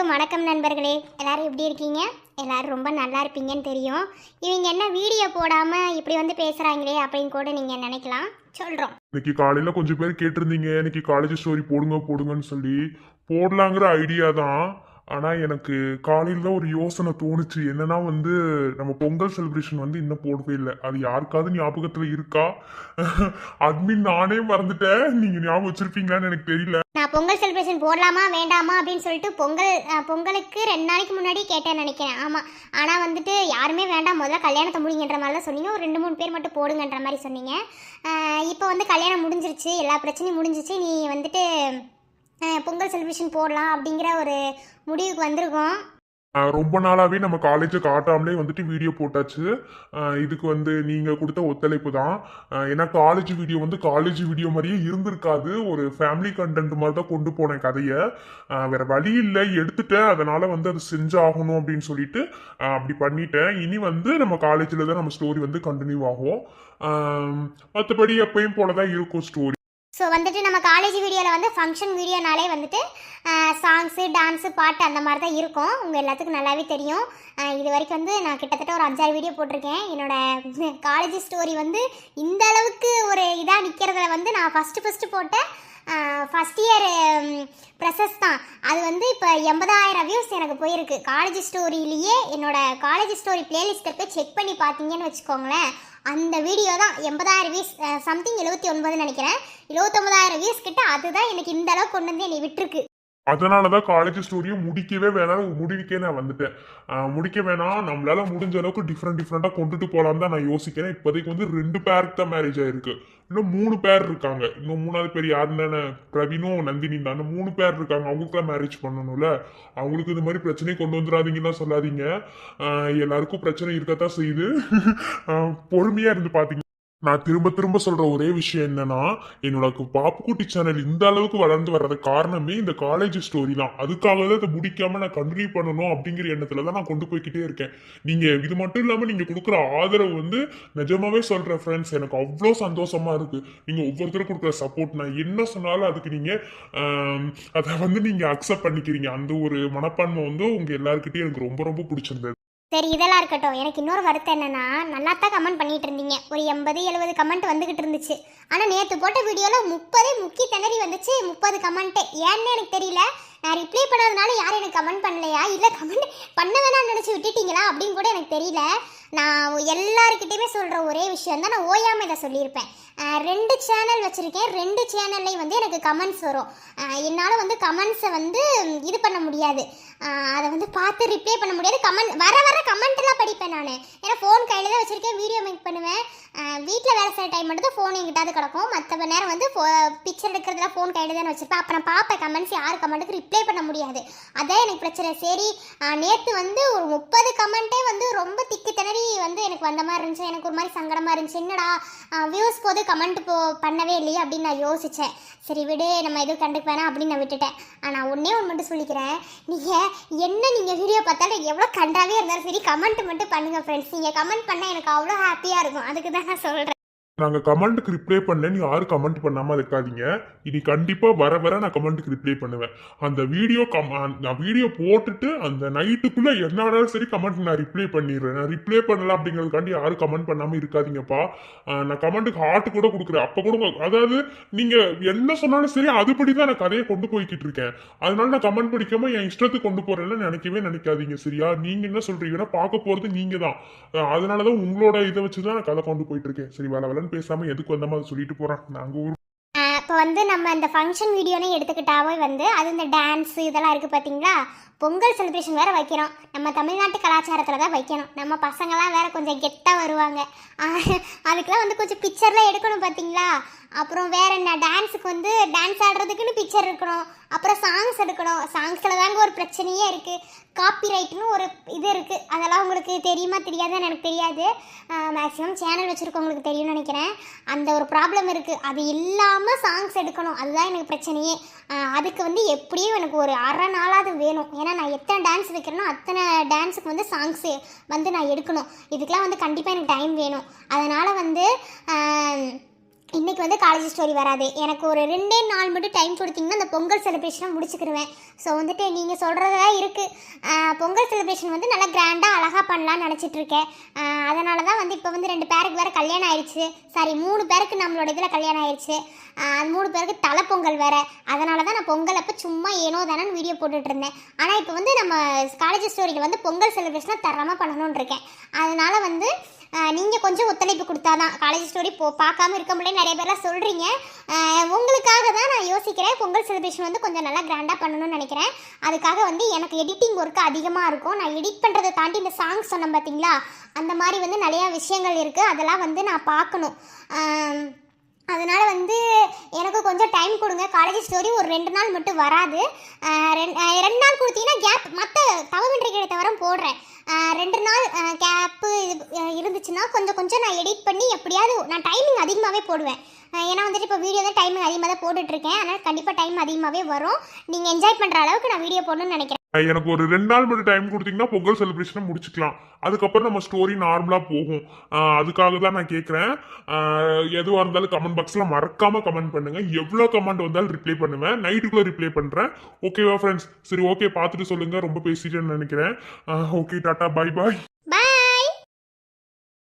அனைவருக்கும் வணக்கம் நண்பர்களே. எல்லோரும் எப்படி இருக்கீங்க? எல்லோரும் ரொம்ப நல்லா இருப்பீங்கன்னு தெரியும். இவங்க என்ன வீடியோ போடாமல் இப்படி வந்து பேசுகிறாங்களே அப்படின்னு கூட நீங்கள் நினைக்கலாம். சொல்கிறோம் இன்னைக்கு காலையில் கொஞ்சம் பேர் கேட்டிருந்தீங்க. இன்னைக்கு காலேஜ் ஸ்டோரி போடுங்க போடுங்கன்னு சொல்லி. போடலாங்கிற ஐடியா தான். ஆனால் எனக்கு காலையில் தான் ஒரு யோசனை தோணுச்சு. என்னன்னா வந்து நம்ம பொங்கல் செலிப்ரேஷன் வந்து இன்னும் போடவே இல்லை. அது யாருக்காவது ஞாபகத்தில் இருக்கா? அட்மின் நானே மறந்துட்டேன். நீங்கள் ஞாபகம் வச்சிருப்பீங்களான்னு எனக்கு தெரியல. நான் பொங்கல் செலிப்ரேஷன் போடலாமா வேண்டாமா அப்படின்னு சொல்லிட்டு பொங்கல் பொங்கலுக்கு ரெண்டு நாளைக்கு முன்னாடி கேட்டேன்னு நினைக்கிறேன். ஆமாம் ஆனால் வந்துட்டு யாருமே வேண்டாம் முதல்ல கல்யாணத்தை முடிங்கன்ற மாதிரி தான் சொன்னீங்க. ஒரு ரெண்டு மூணு பேர் மட்டும் போடுங்கன்ற மாதிரி சொன்னீங்க. இப்போ வந்து கல்யாணம் முடிஞ்சிருச்சு. எல்லா பிரச்சனையும் முடிஞ்சிச்சு. நீ வந்துட்டு பொங்கல் செலிப்ரேஷன் போடலாம் அப்படிங்கிற ஒரு முடிவுக்கு வந்திருக்கோம். ரொம்ப நாளாகவே நம்ம காலேஜை காட்டாமலே வந்துட்டு வீடியோ போட்டாச்சு. இதுக்கு வந்து நீங்கள் கொடுத்த ஒத்துழைப்பு தான். ஏன்னா காலேஜ் வீடியோ வந்து காலேஜ் வீடியோ மாதிரியே இருந்திருக்காது. ஒரு ஃபேமிலி கண்டென்ட் மாதிரி தான் கொண்டு போனேன் கதையை. வேறு வேற வழி இல்லை. எடுத்துட்டேன். அதனால் வந்து அது செஞ்சாகணும் அப்படின்னு சொல்லிட்டு அப்படி பண்ணிட்டேன். இனி வந்து நம்ம காலேஜில் தான் நம்ம ஸ்டோரி வந்து கண்டினியூ ஆகும். மற்றபடி எப்பயும் போல தான் இருக்கும் ஸ்டோரி ஸோ வந்துட்டு நம்ம காலேஜ் வீடியோவில் வந்து ஃபங்க்ஷன் வீடியோனாலே வந்துட்டு சாங்ஸு டான்ஸு பாட்டு அந்த மாதிரி தான் இருக்கும். உங்கள் எல்லாத்துக்கும் நல்லாவே தெரியும். இது வரைக்கும் வந்து நான் கிட்டத்தட்ட ஒரு அஞ்சாறு வீடியோ போட்டிருக்கேன். என்னோட காலேஜ் ஸ்டோரி வந்து இந்த அளவுக்கு ஒரு இதாக நிற்கிறதுல வந்து நான் ஃபஸ்ட்டு ஃபஸ்ட்டு போட்ட ஃபஸ்ட் இயர் ப்ரெசஸ் தான். அது வந்து இப்போ எண்பதாயிரம் வியூஸ் எனக்கு போயிருக்கு. காலேஜ் ஸ்டோரியிலேயே என்னோடய காலேஜ் ஸ்டோரி பிளேலிஸ்ட்டை போய் செக் பண்ணி பார்த்தீங்கன்னு வச்சுக்கோங்களேன். அந்த வீடியோ தான் எண்பதாயிரம் வியூஸ் சம்திங் எழுபத்தி ஒன்பதுன்னு நினைக்கிறேன். எழுபத்தொம்பதாயிரம் வியூஸ் கிட்ட அதுதான் எனக்கு இந்த அளவுக்கு கொண்டு வந்து என்னை விட்டுருக்கு. அதனாலதான் காலேஜ் ஸ்டோரியை முடிக்கவே வேணாம் முடிக்கே நான் வந்துட்டேன். முடிக்க வேணாம். நம்மளால முடிஞ்ச அளவுக்கு டிஃப்ரெண்ட் டிஃப்ரெண்ட்டாக கொண்டுட்டு போகலான்னு தான் நான் யோசிக்கிறேன். இப்போதைக்கு வந்து ரெண்டு பேருக்கு தான் மேரேஜ் ஆயிருக்கு. இன்னும் மூணு பேர் இருக்காங்க. இன்னும் மூணாவது பேர் யாருன்னு பிரவீனும் நந்தினி தான். மூணு பேர் இருக்காங்க. அவங்களுக்குலாம் மேரேஜ் பண்ணணும்ல. அவங்களுக்கு இந்த மாதிரி பிரச்சனையை கொண்டு வந்துடாதீங்கன்னா சொல்லாதீங்க. எல்லாருக்கும் பிரச்சனை இருக்கத்தான் செய்யுது. பொறுமையா இருந்து பாத்தீங்க நான் திரும்ப திரும்ப சொல்ற ஒரே விஷயம் என்னன்னா என்னோட பாப்புக்குட்டி சேனல் இந்த அளவுக்கு வளர்ந்து வர்றது காரணமே இந்த காலேஜ் ஸ்டோரி தான். அதுக்காக தான் இதை முடிக்காம நான் கண்டினியூ பண்ணணும் அப்படிங்கிற எண்ணத்துல தான் நான் கொண்டு போய்க்கிட்டே இருக்கேன். நீங்க இது மட்டும் இல்லாம நீங்க கொடுக்குற ஆதரவு வந்து நிஜமாவே சொல்ற ஃப்ரெண்ட்ஸ் எனக்கு அவ்வளோ சந்தோஷமா இருக்கு. நீங்க ஒவ்வொருத்தரும் கொடுக்குற சப்போர்ட் நான் என்ன சொன்னாலும் அதுக்கு நீங்க அதை வந்து நீங்க அக்செப்ட் பண்ணிக்கிறீங்க. அந்த ஒரு மனப்பான்மை வந்து உங்க எல்லாருக்கிட்டையும் எனக்கு ரொம்ப ரொம்ப பிடிச்சிருந்தது. சரி இதெல்லாம் இருக்கட்டும். எனக்கு இன்னொரு வருத்தம் என்னன்னா நல்லா தான் கமெண்ட் பண்ணிட்டு இருந்தீங்க ஒரு எண்பது எழுபது கமெண்ட் வந்துகிட்டு இருந்துச்சு. ஆனால் நேற்று போட்ட வீடியோவில் முப்பதே முக்கிய திணறி வந்துச்சு முப்பது கமெண்ட்டு ஏன்னு எனக்கு தெரியல. நான் ரிப்ளை பண்ணாதனால யாரும் எனக்கு கமெண்ட் பண்ணலையா? இல்லை கமெண்ட் பண்ண வேணாம்னு நினச்சி விட்டுட்டீங்களா? அப்படின்னு கூட எனக்கு தெரியல. நான் எல்லாருக்கிட்டேயுமே சொல்கிற ஒரே விஷயம் தான் நான் ஓயாமல் இதை சொல்லியிருப்பேன். ரெண்டு சேனல் வச்சுருக்கேன். ரெண்டு சேனல்லையும் வந்து எனக்கு கமெண்ட்ஸ் வரும். என்னால் வந்து கமெண்ட்ஸை வந்து இது பண்ண முடியாது. அதை வந்து பார்த்து ரிப்ளை பண்ண முடியாது. கமெண்ட் வர வர கமெண்ட்லாம் படிப்பேன் நான். ஏன்னா ஃபோன் கையில் தான் வச்சுருக்கேன். வீடியோ மேக் பண்ணுவேன். வீட்டில் வேலை செய்கிற டைம் மட்டும் ஃபோன் எங்கிட்டாவது கிடக்கும். மற்ற நேரம் வந்து பிக்சர் எடுக்கிறதுல ஃபோன் கையில் தான் வச்சுருப்பேன். அப்புறம் பார்ப்பேன் கமெண்ட்ஸ் யார் கமெண்ட்டுக்கு ரிப்ளை பண்ண முடியாது. அதான் எனக்கு பிரச்சனை. சரி நேற்று வந்து ஒரு முப்பது கமெண்ட்டே வந்து ரொம்ப திக்கு திணறி வந்து எனக்கு வந்த மாதிரி இருந்துச்சு எனக்கு ஒரு மாதிரி சங்கடமாக இருந்துச்சு. என்னடா வியூஸ் போது கமெண்ட் போ பண்ணவே இல்லையே அப்படின்னு நான் யோசித்தேன் சரி விடு நம்ம எதுவும் கண்டுக்க வேணாம் அப்படின்னு நான் விட்டுட்டேன். ஆனால் ஒன்றே ஒன்று மட்டும் சொல்லிக்கிறேன். நீங்கள் என்ன நீங்கள் வீடியோ பார்த்தாலும் எவ்வளோ கண்டாவே இருந்தாலும் சரி கமெண்ட் மட்டும் பண்ணுங்கள் ஃப்ரெண்ட்ஸ் நீங்கள் கமெண்ட் பண்ணால் எனக்கு அவ்வளோ ஹாப்பியாக இருக்கும். அதுக்கு தான் நான் சொல்கிறேன் நாங்கள் கமெண்ட்டுக்கு ரிப்ளை பண்ணேன்னு யாரும் கமெண்ட் பண்ணாமல் இருக்காதீங்க. இனி கண்டிப்பாக வர வர நான் கமெண்ட்டுக்கு ரிப்ளை பண்ணுவேன். அந்த வீடியோ கம் நான் வீடியோ போட்டுட்டு அந்த நைட்டுக்குள்ளே என்னடாலும் சரி கமெண்ட் நான் ரிப்ளை பண்ணிடுறேன். நான் ரிப்ளை பண்ணலாம் அப்படிங்கிறதுக்காண்டி யாரும் கமெண்ட் பண்ணாமல் இருக்காதீங்கப்பா. நான் கமெண்ட்டுக்கு ஹார்ட் கூட கொடுக்குறேன். அப்போ கூட அதாவது நீங்கள் என்ன சொன்னாலும் சரி அதுபடி தான் நான் கதையை கொண்டு போய்கிட்டு இருக்கேன். அதனால நான் கமெண்ட் படிக்காமல் என் இஷ்டத்துக்கு கொண்டு போகிறேன்னு நினைக்கவே நினைக்காதீங்க சரியா? நீங்கள் என்ன சொல்கிறீங்கன்னா பார்க்க போகிறது நீங்கள் தான் அதனால தான் உங்களோட இதை வச்சு தான் நான் கதை கொண்டு போயிட்டு இருக்கேன். சரி வேலை பேசாம எதுக்கு வந்த மாதிரி சொல்லிட்டு போறான் நாங்க ஊர் இப்போ வந்து நம்ம இந்த ஃபங்க்ஷன் வீடியோனே எடுத்துக்கிட்டாவே வந்து அது இந்த டான்ஸ் இதெல்லாம் இருக்குது பார்த்தீங்களா பொங்கல் செலிப்ரேஷன் வேறு வைக்கிறோம் நம்ம தமிழ்நாட்டு கலாச்சாரத்தில் தான் வைக்கணும். நம்ம பசங்களாம் வேறு கொஞ்சம் கெத்தாக வருவாங்க. ஆஹ், அதுக்கெல்லாம் வந்து கொஞ்சம் பிக்சர்லாம் எடுக்கணும் பார்த்தீங்களா அப்புறம் வேற என்ன டான்ஸுக்கு வந்து டான்ஸ் ஆடுறதுக்குன்னு பிக்சர் இருக்கணும் அப்புறம் சாங்ஸ் எடுக்கணும். சாங்ஸில் தாங்க ஒரு பிரச்சனையே இருக்குது காப்பிரைட்னு ஒரு இது இருக்குது அதெல்லாம் உங்களுக்கு தெரியுமா தெரியாதுன்னு எனக்கு தெரியாது. மேக்ஸிமம் சேனல் வச்சுருக்கவங்களுக்கு தெரியும்னு நினைக்கிறேன். அந்த ஒரு ப்ராப்ளம் இருக்குது அது இல்லாமல் சாங்ஸ் எடுக்கணும். அதுதான் எனக்கு பிரச்சனையே. அதுக்கு வந்து எப்படியும் எனக்கு ஒரு அரை நாளாவது வேணும். ஏன்னா நான் எத்தனை டான்ஸ் வைக்கிறேனோ அத்தனை டான்ஸுக்கு வந்து சாங்ஸு வந்து நான் எடுக்கணும். இதுக்கெலாம் வந்து கண்டிப்பாக எனக்கு டைம் வேணும். அதனால் வந்து இன்றைக்கி வந்து காலேஜ் ஸ்டோரி வராது. எனக்கு ஒரு ரெண்டே நாள் மட்டும் டைம் கொடுத்தீங்கன்னா அந்த பொங்கல் செலிப்ரேஷனை முடிச்சுக்கிருவேன். ஸோ வந்துட்டு நீங்கள் சொல்கிறதா இருக்குது பொங்கல் செலிப்ரேஷன் வந்து நல்லா கிராண்டாக அழகாக பண்ணலாம்னு நினச்சிட்ருக்கேன். அதனால தான் வந்து இப்போ வந்து ரெண்டு பேருக்கு வேறு கல்யாணம் ஆயிடுச்சு. சாரி மூணு பேருக்கு நம்மளோட இதில் கல்யாணம் ஆயிடுச்சு. அது மூணு பேருக்கு தலை பொங்கல் வேறு. அதனால தான் நான் பொங்கல் அப்போ சும்மா ஏனோ தானேன்னு வீடியோ போட்டுட்ருந்தேன். ஆனால் இப்போ வந்து நம்ம காலேஜ் ஸ்டோரியில் வந்து பொங்கல் செலிப்ரேஷனை தரமாக பண்ணணும்னு இருக்கேன். வந்து நீங்கள் கொஞ்சம் ஒத்துழைப்பு கொடுத்தாதான் காலேஜ் ஸ்டோரி போ பார்க்காம இருக்க முடியல நிறைய பேர்லாம் சொல்கிறீங்க உங்களுக்காக தான் நான் யோசிக்கிறேன். பொங்கல் செலிப்ரேஷன் வந்து கொஞ்சம் நல்லா கிராண்டாக பண்ணணும்னு நினைக்கிறேன். அதுக்காக வந்து எனக்கு எடிட்டிங் ஒர்க் அதிகமாக இருக்கும். நான் எடிட் பண்ணுறதை தாண்டி இந்த சாங்ஸ் சொன்னேன் பார்த்தீங்களா அந்த மாதிரி வந்து நிறையா விஷயங்கள் இருக்குது அதெல்லாம் வந்து நான் பார்க்கணும். அதனால் வந்து எனக்கு கொஞ்சம் டைம் கொடுங்க. காலேஜ் ஸ்டோரி ஒரு ரெண்டு நாள் மட்டும் வராது. ரெண்- ரெண்டு நாள் கொடுத்தீங்கன்னா கேப் மற்ற தவமின்றைகளை தவிர போடுறேன் அஹ் ரெண்டு நாள் கேப்பு இருந்துச்சுன்னா கொஞ்சம் கொஞ்சம் நான் எடிட் பண்ணி எப்படியாவது நான் டைமிங் அதிகமாகவே போடுவேன். ஏன்னா வந்துட்டு இப்போ வீடியோ தான் டைமிங் அதிகமாக தான் போட்டுட்ருக்கேன் அதனால் கண்டிப்பாக டைம் அதிகமாகவே வரும். நீங்கள் என்ஜாய் பண்ணுற அளவுக்கு நான் வீடியோ போடணும்னு நினைக்கிறேன். எனக்கு ஒரு ரெண்டு நாள் மட்டும் டைம் கொடுத்தீங்கன்னா பொங்கல் செலிப்ரேஷனை முடிச்சுக்கலாம். அதுக்கப்புறம் நம்ம ஸ்டோரி நார்மலாக போகும். அதுக்காக தான் நான் கேட்குறேன் எதுவாக இருந்தாலும் கமெண்ட் பாக்ஸில் மறக்காமல் கமெண்ட் பண்ணுங்கள் எவ்வளோ கமெண்ட் வந்தாலும் ரிப்ளை பண்ணுவேன். நைட்டுக்குள்ளே ரிப்ளை பண்ணுறேன் ஓகேவா ஃப்ரெண்ட்ஸ் சரி ஓகே பார்த்துட்டு சொல்லுங்கள் ரொம்ப பேசிட்டேன்னு நினைக்கிறேன். ஓகே டாட்டா பாய் பாய்